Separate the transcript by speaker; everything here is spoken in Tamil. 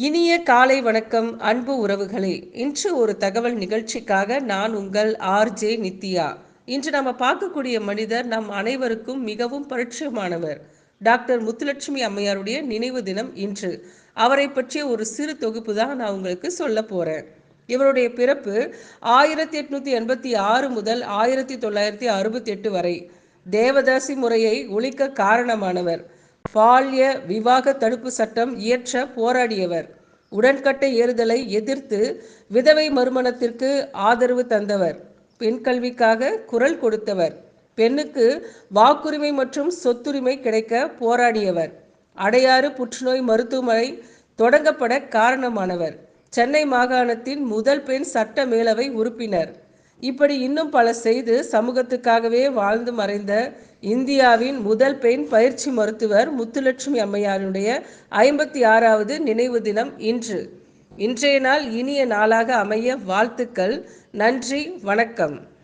Speaker 1: இனிய காலை வணக்கம் அன்பு உறவுகளே. இன்று ஒரு தகவல் நிகழ்ச்சிக்காக நான் உங்கள் ஆர்ஜே நித்யா. இன்று நம்ம பார்க்கக்கூடிய மனிதர் நம் அனைவருக்கும் மிகவும் பரிச்சயமானவர். டாக்டர் முத்துலட்சுமி அம்மையாருடைய நினைவு தினம் இன்று. அவரை பற்றிய ஒரு சிறு தொகுப்பு தான் நான் உங்களுக்கு சொல்ல போறேன். இவருடைய பிறப்பு ஆயிரத்தி எட்நூத்தி எண்பத்தி ஆறு முதல் ஆயிரத்தி தொள்ளாயிரத்தி அறுபத்தி எட்டு வரை. தேவதாசி முறையை ஒழிக்க காரணமானவர். பால்ய விவாக தடுப்பு சட்டம் இயற்ற போராடியவர். உடன்கட்டை ஏறுதலை எதிர்த்து விதவை மறுமணத்திற்கு ஆதரவு தந்தவர். பெண் கல்விக்காக குரல் கொடுத்தவர். பெண்ணுக்கு வாக்குரிமை மற்றும் சொத்துரிமை கிடைக்க போராடியவர். அடையாறு புற்றுநோய் மருத்துவமனை தொடங்கப்பட காரணமானவர். சென்னை மாகாணத்தின் முதல் பெண் சட்ட மேலவை உறுப்பினர். இப்படி இன்னும் பல செய்து சமூகத்துக்காகவே வாழ்ந்து மறைந்த இந்தியாவின் முதல் பெண் பயிற்சி மருத்துவர் முத்துலட்சுமி அம்மையாருடைய ஐம்பத்தி ஆறாவது நினைவு தினம் இன்று. இன்றைய நாள் இனிய நாளாக அமைய வாழ்த்துக்கள். நன்றி. வணக்கம்.